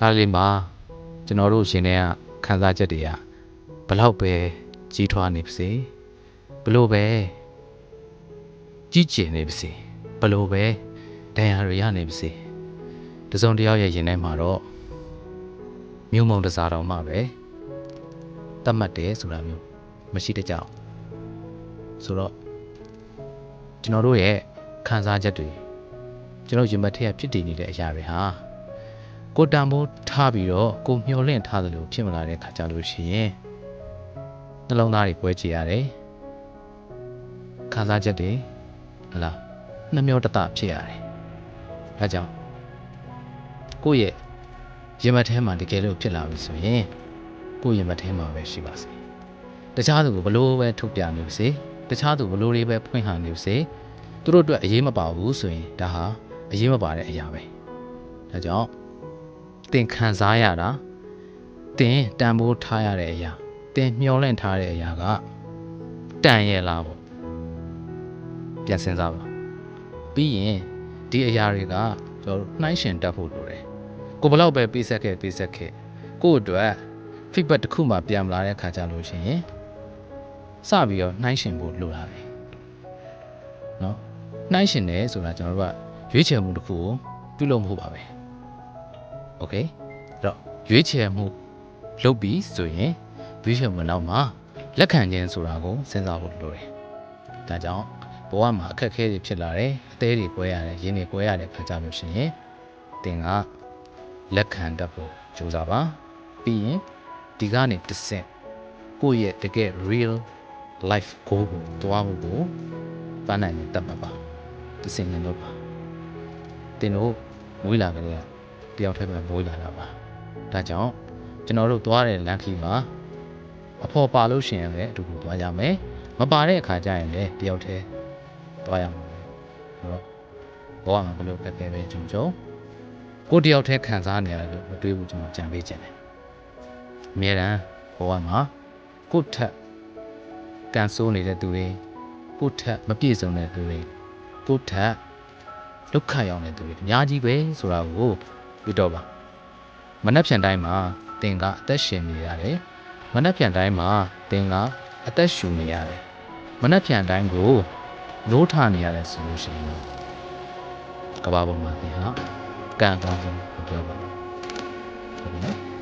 ဒါလေးမှာကျွန်တော်တို့ရှင်တဲ့ခန်းစားချက်တွေကဘလောက်ပဲကြီးထွားနေပါစေဘလို့ပဲကြီးကျယ်နေပါစေဘလို့ပဲဒဏ်ရာတွေရနေပါစေတစုံတစ်ယောက်ရဲ့ရင်ထဲမှာတော့မြို့မုံတစားတော်မှပဲတတ်မှတ်တယ်ဆိုတာမျိုးမရှိတတ်ကြအောင်ဆိုတော့ကျွန်တော်တို့ရဲ့ခံစားချက်တွေကျွန်တော်ရင်မထက်ဖြစ်တည်နေတဲ့အရာတွေဟာ ကိုတန်ဖိုးထားပြီးတော့ကိုမျောလင့်ထားသလိုဖြစ်မလာတဲ့ခါကြလို့ရှိရင်နှလုံးသားတွေပွဲချရတယ်ခံစားချက်တွေဟလာနှမျောတတဖြစ်ရတယ်အဲကြောင့်ကိုယ့်ရဲ့ရင်မထဲမှာတကယ်လို့ဖြစ်လာပြီဆိုရင်ကိုယ့်ရင်မထဲမှာပဲရှိပါစေတခြားသူကဘလို့ပဲထုတ်ပြနေပါစေတခြားသူဘလို့လေးပဲဖွင့်ဟန်နေပါစေသူတို့အတွက်အရေးမပါဘူးဆိုရင်ဒါဟာအရေးမပါတဲ့အရာပဲဒါကြောင့် တင်ခံစားရတာတင်တန်ဖိုးထားရတဲ့အရာတင်မျောလင့်ထားတဲ့အရာကတန်ရဲ့လားပေါ့ပြန်စဉ်းစားပါပြီးရင်ဒီအရာတွေကကျွန်တော်တို့နှိုင်းရှင်တတ်ဖို့လိုတယ်ကိုဘယ်လောက်ပဲပေးဆက်ခဲ့ပေးဆက်ခဲ့ကို့အတွက် feedback တစ်ခုမှပြန်မလာတဲ့ခါကြလို့ရှိရင်စပြီးတော့နှိုင်းရှင်ဖို့လိုတာပဲเนาะနှိုင်းရှင်တယ်ဆိုတာကျွန်တော်တို့ကရွေးချယ်မှုတစ်ခုကိုပြုလုပ်မှုပါပဲ โอเคအဲ့တော့ရွေးချယ်မှုလုပ်ပြီးဆိုရင်ရွေးချယ်မှုနောက်မှာလက်ခံခြင်းဆိုတာကိုစဉ်းစားဖို့လိုတယ်။ဒါကြောင့်ဘဝမှာအခက်အခဲတွေဖြစ်လာတယ်အသေးတွေကွဲရတယ်ရင်းတွေကွဲရတဲ့ခါကြလို့ရှိရင်သင်ကလက်ခံတတ်ဖို့ကြိုးစားပါပြီးရင်ဒီကနေတစ်ဆင့်ကိုယ့်ရဲ့တကယ် real life goal ကိုတွားမှုကိုပန်းနိုင်နေတတ်မှာပါတစ်ဆင့်နဲ့တော့ပါသင်တို့မွေးလာကြတဲ့ တယောက်တည်းပဲမိုးလာတာပါဒါကြောင့်ကျွန်တော်တို့သွားတဲ့လမ်းခီးမှာအဖော်ပါလို့ရှိရင်လည်းအတူတူသွားကြမယ်မပါတဲ့အခါကျရင်လည်းတယောက်တည်းသွားရမှာပဲဆိုတော့ဘောကမှာဘယ်လိုပဲပဲပဲကြုံကြုံကိုတယောက်တည်းခံစားနေရတယ်လို့မတွေးဘူးကျွန်တော်ကြံပေးခြင်းတယ်အမြဲတမ်းဘောကမှာကိုယ့်ထက်ကန်ဆိုးနေတဲ့သူတွေကိုယ့်ထက်မပြည့်စုံတဲ့သူတွေကိုယ့်ထက်ဒုက္ခရောက်နေတဲ့သူတွေအများကြီးပဲဆိုတာကို ပြီးတော့ပါမနှက်ဖြန်တိုင်းမှာတင်ကအသက်ရှင်နေရတယ်မနှက်ဖြန်တိုင်းမှာတင်ကအသက်ရှူနေရတယ်မနှက်ဖြန်တိုင်းကိုနိုးထနေရတယ်ဆိုလို့ရှိရင်တော့ကဘာပေါ်မှာတင်ဟာကံကောင်းဆုံးပြောပါတော့ဟုတ်ကဲ့နော်